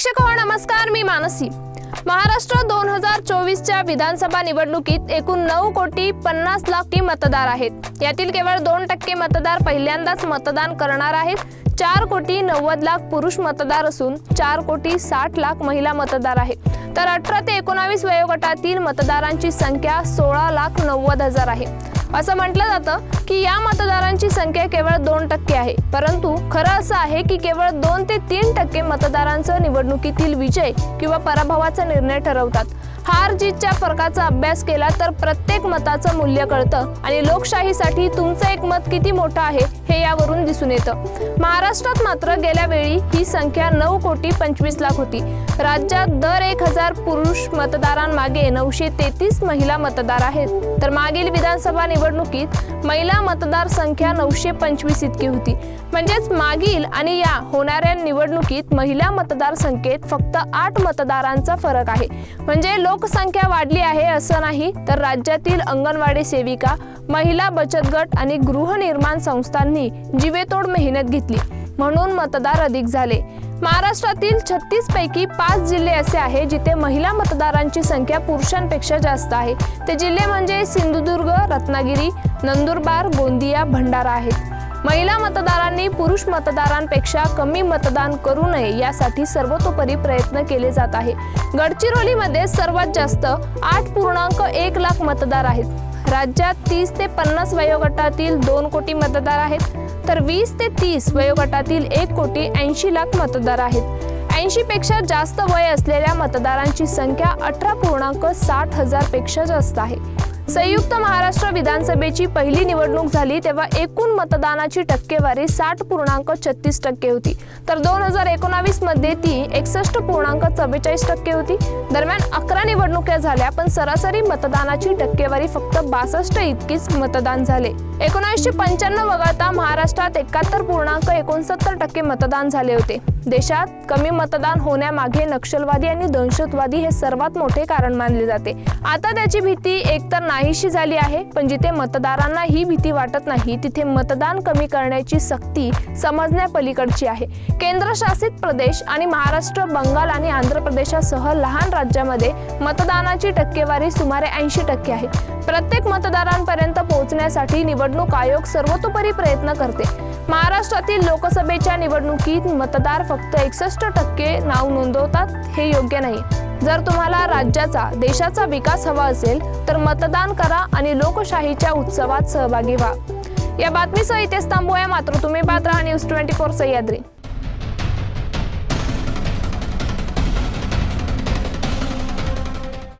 प्रेक्षक हो नमस्कार मी मानसी. महाराष्ट्र दोन हजार चोवीसच्या विधानसभा निवडणुकीत एकूण नऊ कोटी पन्नास लाख मतदार आहेत. यातील केवळ दोन टक्के मतदार पहिल्यांदाच मतदान करणार आहेत. चार कोटी नव्वद लाख पुरुष मतदार असून चार कोटी साठ लाख महिला मतदार आहेत. तर अठरा ते एकोणावीस वयोगटातील मतदारांची संख्या सोळा लाख नव्वद हजार आहे. असं म्हटलं जातं की या मतदारांची संख्या केवळ दोन टक्के आहे. परंतु खरं असं आहे की केवळ दोन ते तीन टक्के मतदारांचं निवडणुकीतील विजय किंवा पराभवाचा निर्णय ठरवतात. हार जीतच्या फरकाचा अभ्यास केला तर प्रत्येक मताचं मूल्य कळतं. आणि लोकशाहीसाठी तुमचं एक मत किती मोठं आहे हे यावरून दिसून येतं. महाराष्ट्रात मात्र गेल्या वेळी ही संख्या नऊ कोटी पंचवीस लाख होती. राज्यात दर एक हजार पुरुष मतदारांमागे नऊशे तेहतीस महिला मतदार आहेत. तर मागील विधानसभा निवडणुकीत महिला मतदार संख्या नऊशे पंचवीस इतकी होती. म्हणजेच मागील आणि या होणाऱ्या निवडणुकीत महिला मतदार संख्येत फक्त आठ मतदारांचा फरक आहे. म्हणजे लोकसंख्या वाढली आहे असं नाही तर राज्यातील अंगणवाडी सेविका महिला बचत गट आणि गृहनिर्माण संस्थांनी जीवेतोड मेहनत घेतली म्हणून मतदार अधिक झाले. महाराष्ट्रातील छत्तीस पैकी पाच जिल्हे असे आहे जिथे महिला मतदारांची संख्या पुरुषांपेक्षा जास्त आहे. ते जिल्हे म्हणजे सिंधुदुर्ग रत्नागिरी नंदुरबार गोंदिया भंडारा आहेत. महिला मतदारांनी पुरुष मतदारांपेक्षा कमी मतदान करू नये यासाठी सर्वतोपरी प्रयत्न केले जात आहे. गडचिरोलीमध्ये सर्वात जास्त आठ पूर्णांक एक लाख मतदार आहेत. राज्यात तीस ते पन्नास वयोगटातील दोन कोटी मतदार आहेत. तर वीस ते तीस वयोगटातील एक कोटी ऐंशी लाख मतदार आहेत. ऐंशी पेक्षा जास्त वय असलेल्या मतदारांची संख्या अठरा पूर्णांक साठ हजारपेक्षा जास्त आहे. संयुक्त महाराष्ट्र विधानसभेची पहिली निवडणूक झाली तेव्हा एकूण मतदानाची टक्केवारी साठ पूर्णांक छत्तीस टक्के होती. तर दोन हजार एकोणावीसमध्ये ती एकसष्ट पूर्णांक चव्वेचाळीस टक्के होती. दरम्यान अकरा निवडणुका झाल्या पण सरासरी मतदानाची टक्केवारी फक्त बासष्ट इतकीच मतदान झाले. एकोणीसशे पंच्याण्णव वगळता महाराष्ट्रात एकाहत्तर पूर्णांक एकोणसत्तर टक्के मतदान झाले होते. देशात कमी मतदान होण्यामागे नक्षलवादी आणि दहशतवादी हे सर्वात मोठे कारण मानले जाते. आता त्याची भीती एकतर नाहीशी झाली आहे पण जिथे मतदारांना ही भीती वाटत नाही तिथे मतदान कमी करण्याची सक्ती समजण्यापलीकडची आहे. केंद्रशासित प्रदेश आणि महाराष्ट्र बंगाल आणि आंध्र प्रदेशासह लहान राज्यामध्ये मतदानाची टक्केवारी सुमारे ऐंशी टक्के आहे. प्रत्येक मतदारांपर्यंत पोहोचण्यासाठी निवडणूक आयोग सर्वतोपरी प्रयत्न करते. महाराष्ट्रातील लोकसभेच्या निवडणुकीत मतदार फक्त एकसष्ट टक्के नाव नोंदवतात हे योग्य नाही. जर तुम्हाला राज्याचा देशाचा विकास हवा असेल तर मतदान करा आणि लोकशाहीच्या उत्सवात सहभागी व्हा. या बातमीसह इथेच थांबूया. मात्र तुम्ही पात्र न्यूज ट्वेंटी फोर सह्याद्री.